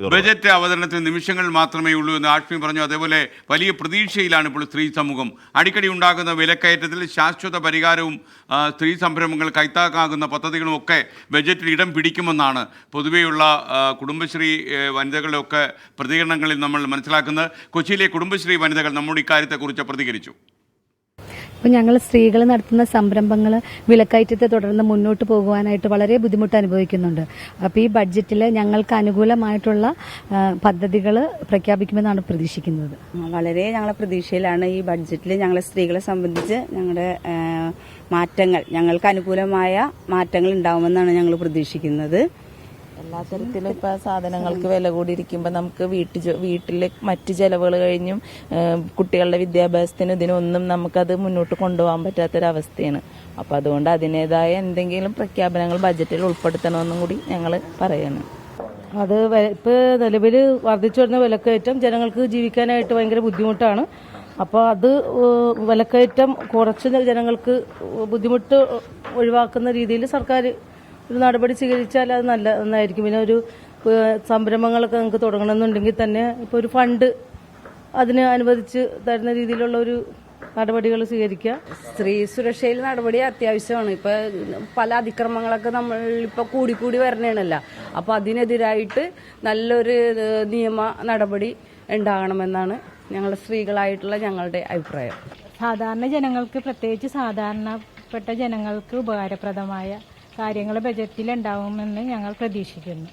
Budget അവതരണത്തിന് നിമിഷങ്ങൾ മാത്രമേ ഉള്ളൂ എന്ന് ആഷ്മി പറഞ്ഞു. അതേപോലെ വലിയ പ്രതീക്ഷയിലാണ് ഇപ്പോൾ സ്ത്രീ സമൂഹം. അടിക്കടി ഉണ്ടാകുന്ന വിലക്കയറ്റത്തിൽ ശാശ്വത പരിഹാരവും സ്ത്രീ സംരംഭങ്ങൾ കൈത്താക്കാകുന്ന പദ്ധതികളും ഒക്കെ ബജറ്റിൽ ഇടം പിടിക്കുമെന്നാണ് പൊതുവെയുള്ള കുടുംബശ്രീ വനിതകളുടെ ഒക്കെ പ്രതികരണങ്ങളിൽ നമ്മൾ മനസ്സിലാക്കുന്നത്. കൊച്ചിയിലെ കുടുംബശ്രീ വനിതകൾ നമ്മുടെ ഇക്കാര്യത്തെക്കുറിച്ച് പ്രതികരിച്ചു. ഇപ്പം ഞങ്ങൾ സ്ത്രീകൾ നടത്തുന്ന സംരംഭങ്ങൾ വിലക്കയറ്റത്തെ തുടർന്ന് മുന്നോട്ട് പോകുവാനായിട്ട് വളരെ ബുദ്ധിമുട്ട് അനുഭവിക്കുന്നുണ്ട്. അപ്പോൾ ഈ ബഡ്ജറ്റിൽ ഞങ്ങൾക്ക് അനുകൂലമായിട്ടുള്ള പദ്ധതികൾ പ്രഖ്യാപിക്കുമെന്നാണ് പ്രതീക്ഷിക്കുന്നത്. വളരെ ഞങ്ങളുടെ പ്രതീക്ഷയിലാണ് ഈ ബഡ്ജറ്റിൽ ഞങ്ങളെ സ്ത്രീകളെ സംബന്ധിച്ച് ഞങ്ങളുടെ മാറ്റങ്ങൾ ഞങ്ങൾക്ക് അനുകൂലമായ മാറ്റങ്ങൾ ഉണ്ടാവുമെന്നാണ് ഞങ്ങൾ പ്രതീക്ഷിക്കുന്നത്. എല്ലാ തരത്തിലും ഇപ്പൊ സാധനങ്ങൾക്ക് വില കൂടിയിരിക്കുമ്പോൾ നമുക്ക് വീട്ടു ജോ- വീട്ടിലെ മറ്റു ചെലവുകൾ കഴിഞ്ഞും കുട്ടികളുടെ വിദ്യാഭ്യാസത്തിന് ഇതിനൊന്നും നമുക്കത് മുന്നോട്ട് കൊണ്ടുപോകാൻ പറ്റാത്തൊരവസ്ഥയാണ്. അപ്പൊ അതുകൊണ്ട് അതിന്റെതായ എന്തെങ്കിലും പ്രഖ്യാപനങ്ങൾ ബജറ്റിൽ ഉൾപ്പെടുത്തണമെന്നും കൂടി ഞങ്ങൾ പറയുന്നു അത് ഇപ്പോൾ ഇപ്പൊ നിലവിൽ വർദ്ധിച്ചു വരുന്ന വിലക്കയറ്റം ജനങ്ങൾക്ക് ജീവിക്കാനായിട്ട് ഭയങ്കര ബുദ്ധിമുട്ടാണ്. അപ്പോൾ അത് വിലക്കയറ്റം കുറച്ച് ജനങ്ങൾക്ക് ബുദ്ധിമുട്ട് ഒഴിവാക്കുന്ന രീതിയിൽ സർക്കാർ ഒരു നടപടി സ്വീകരിച്ചാൽ അത് നല്ല നന്നായിരിക്കും. പിന്നെ ഒരു സംരംഭങ്ങളൊക്കെ നമുക്ക് തുടങ്ങണമെന്നുണ്ടെങ്കിൽ തന്നെ ഇപ്പോൾ ഒരു ഫണ്ട് അതിന് അനുവദിച്ച് തരുന്ന രീതിയിലുള്ള ഒരു നടപടികൾ സ്വീകരിക്കുക. സ്ത്രീ സുരക്ഷയിൽ നടപടി അത്യാവശ്യമാണ്. ഇപ്പൊ പല അതിക്രമങ്ങളൊക്കെ നമ്മൾ ഇപ്പൊ കൂടിക്കൂടി വരണേണല്ല. അപ്പൊ അതിനെതിരായിട്ട് നല്ലൊരു നിയമ നടപടി ഉണ്ടാകണമെന്നാണ് ഞങ്ങളുടെ സ്ത്രീകളായിട്ടുള്ള ഞങ്ങളുടെ അഭിപ്രായം. സാധാരണ ജനങ്ങൾക്ക് പ്രത്യേകിച്ച് സാധാരണപ്പെട്ട ജനങ്ങൾക്ക് ഉപകാരപ്രദമായ കാര്യങ്ങൾ ബജറ്റിൽ ഉണ്ടാവുമെന്ന് ഞങ്ങൾ പ്രതീക്ഷിക്കുന്നു.